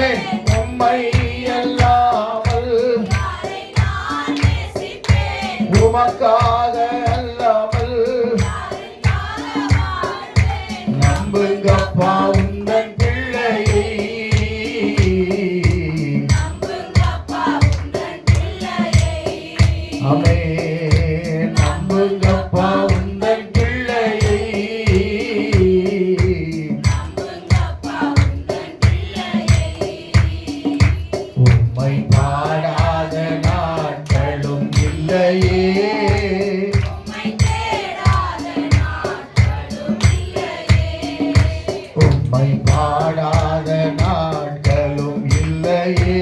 அவன் உம்மை உம்மை பாடாத நாட்களும் இல்லையே.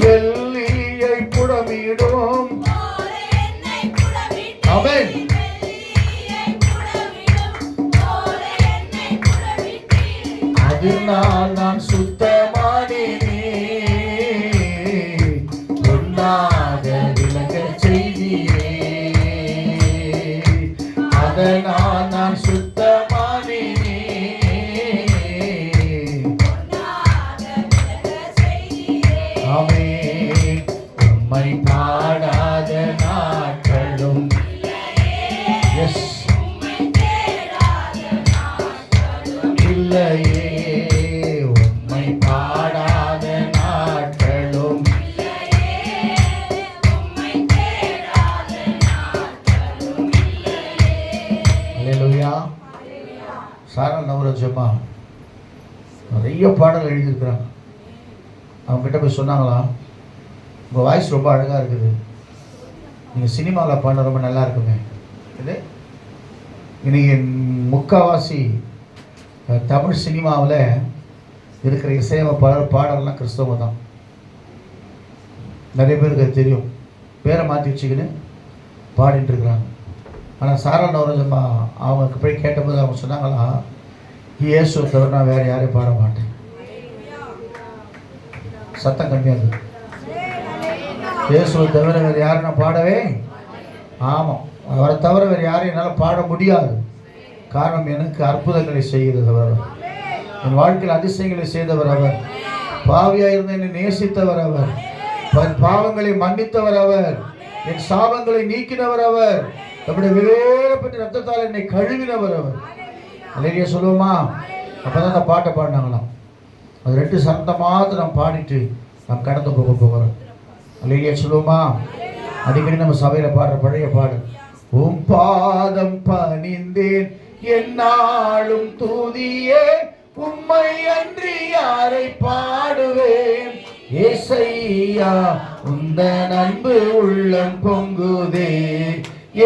வெள்ளியை புடமிடும். அவன் அதனால் நான் சுத்தமானேனே அதனால் நான் சுத்தமானேனே அமே உம்மை பாடாத நாட்களும். எஸ் இல்லையே. நிறைய எழுதியிருக்கிறாங்க. அவங்க கிட்ட போய் சொன்னாங்களா உங்கள் வாய்ஸ் ரொம்ப அழகாக இருக்குது. நீங்கள் சினிமாவில் பாட ரொம்ப நல்லா இருக்குமே. இது இன்னைக்கு முக்கால்வாசி தமிழ் சினிமாவில் இருக்கிற இசையமைப்பாளர் பாடலாம் கிறிஸ்தவ தான். நிறைய பேருக்கு அது தெரியும். பேரை மாற்றி வச்சுக்கின்னு பாடிட்டு இருக்கிறாங்க. ஆனால் சாரா நவரஜம்மா அவங்களுக்கு போய் கேட்டபோது அவங்க சொன்னாங்களா இயேசு தவிர நான் வேறு யாரையும் பாட மாட்டேன். சத்தம் கம்மியாக இருக்குது இயேசுவை தவிர வேறு யாரும் நான் பாடவே ஆமாம் அவரை தவிர வேறு யாரும் என்னால் பாட முடியாது. காரணம் எனக்கு அற்புதங்களை செய்கிறது அவர். என் வாழ்க்கையில் அதிசயங்களை செய்தவர் அவர். பாவியாக இருந்த என்னை நேசித்தவர் அவர். பாவங்களை மன்னித்தவர் அவர். என் சாபங்களை நீக்கினவர் அவர். நம்முடைய விலையேறப்பட்ட ரத்தத்தால் என்னை கழுவினவர் அவர். அலையிலேயே சொல்லுவோமா? அப்போ தான் அந்த பாட்டை பாடினாங்களாம். அது ரெண்டு சந்த மாத்திரம் நம்ம பாடிட்டு நாம் கடந்து போக போகிறோம். அல்லையா சொல்லுவோமா? அடிக்கடி நம்ம சபையில பாடுற பழைய பாடு. உம் பாதம் பணிந்தேன் என்னாலும் தூதியே உம்மை அன்றி யாரை பாடுவேன்? ஏசையா உந்த அன்பு உள்ளம் பொங்குதே.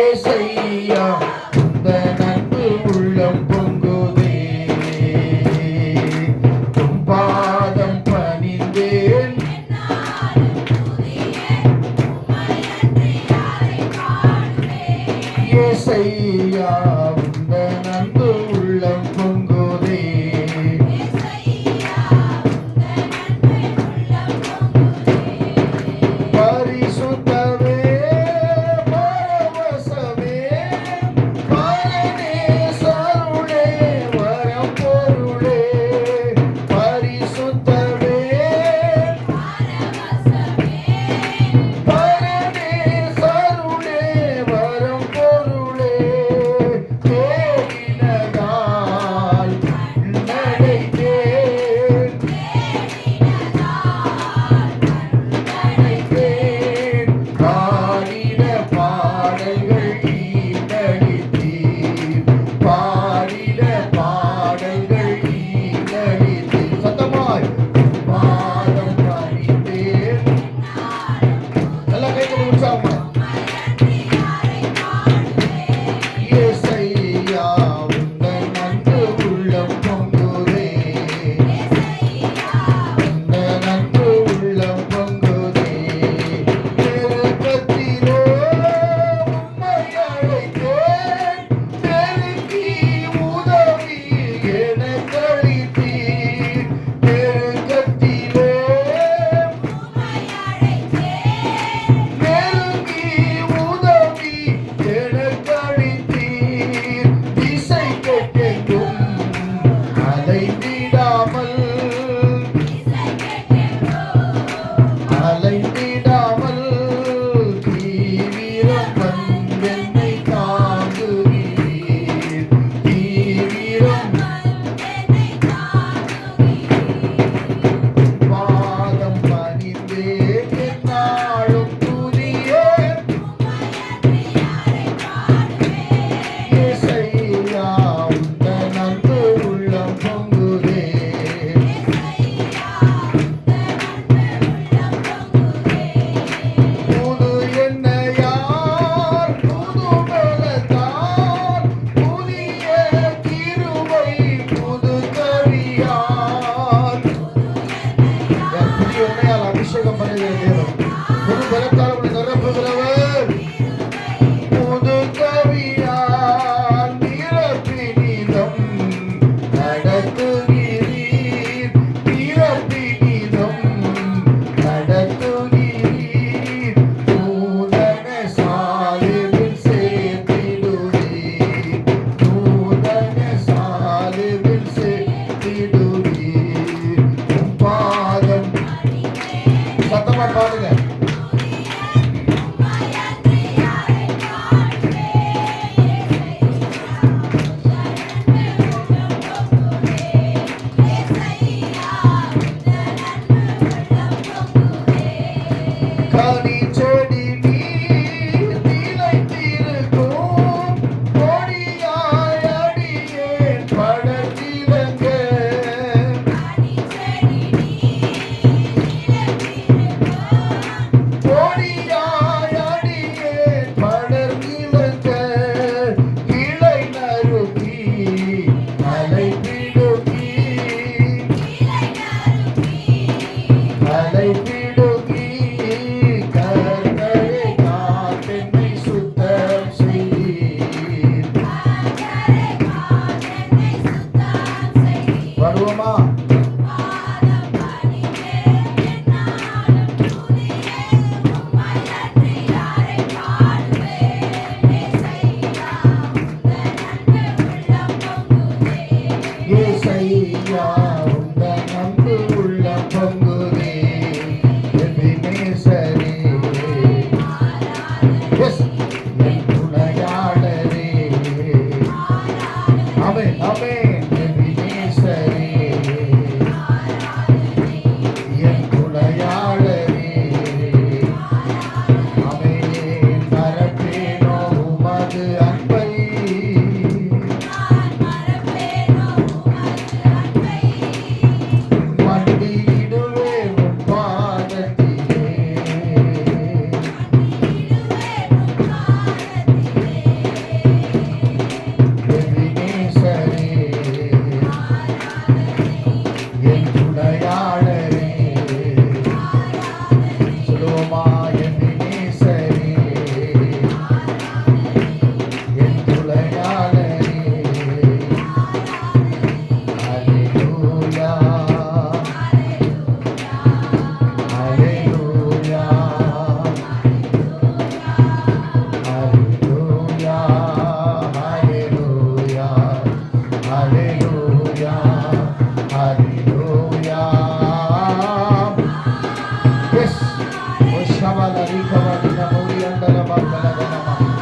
ஏசையா உந்த அன்பு உள்ளம் ஏசையா Agora, agora என் 아.